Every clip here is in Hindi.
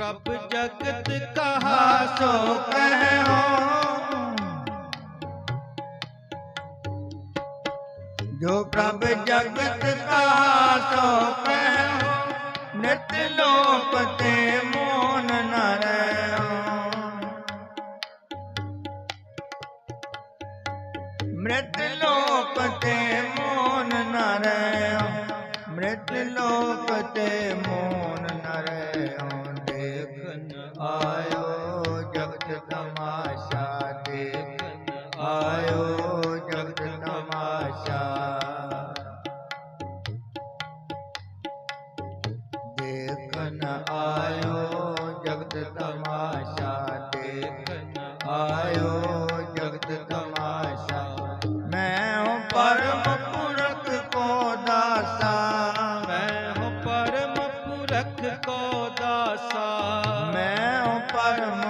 जगत कहा सो कहो। जो प्रभ जगत कहा सो कहो, नित लोक ते मोन न मृत लोक ते मोन न मृत लोक ते मोन न ਜਗਤ ਤਮਾਸ਼ਾ ਦੇਖਣ ਆਇਓ ਜਗਤ ਤਮਾਸ਼ਾ। ਦੇਖਣ ਆਇਓ ਜਗਤ ਤਮਾਸ਼ਾ ਦੇਖਣ ਆਇਓ ਜਗਤ ਤਮਾਸ਼ਾ। ਮੈਂ ਹੂੰ ਪਰਮ ਪੁਰਖ ਕੋ ਦਾਸਾ। ਮੈਂ ਹੂੰ ਪਰਮ ਪੁਰਖ ਕੋ ਦਾਸਾ। ਮੈਂ ਹੂੰ ਪਰਮ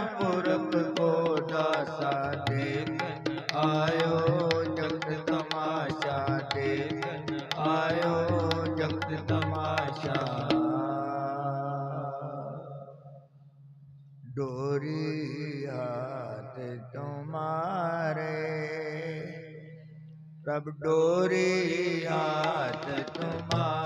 तमाशा। डोरी हाथ तुम्हारे। प्रभ डोरी हाथ तुम्हारे।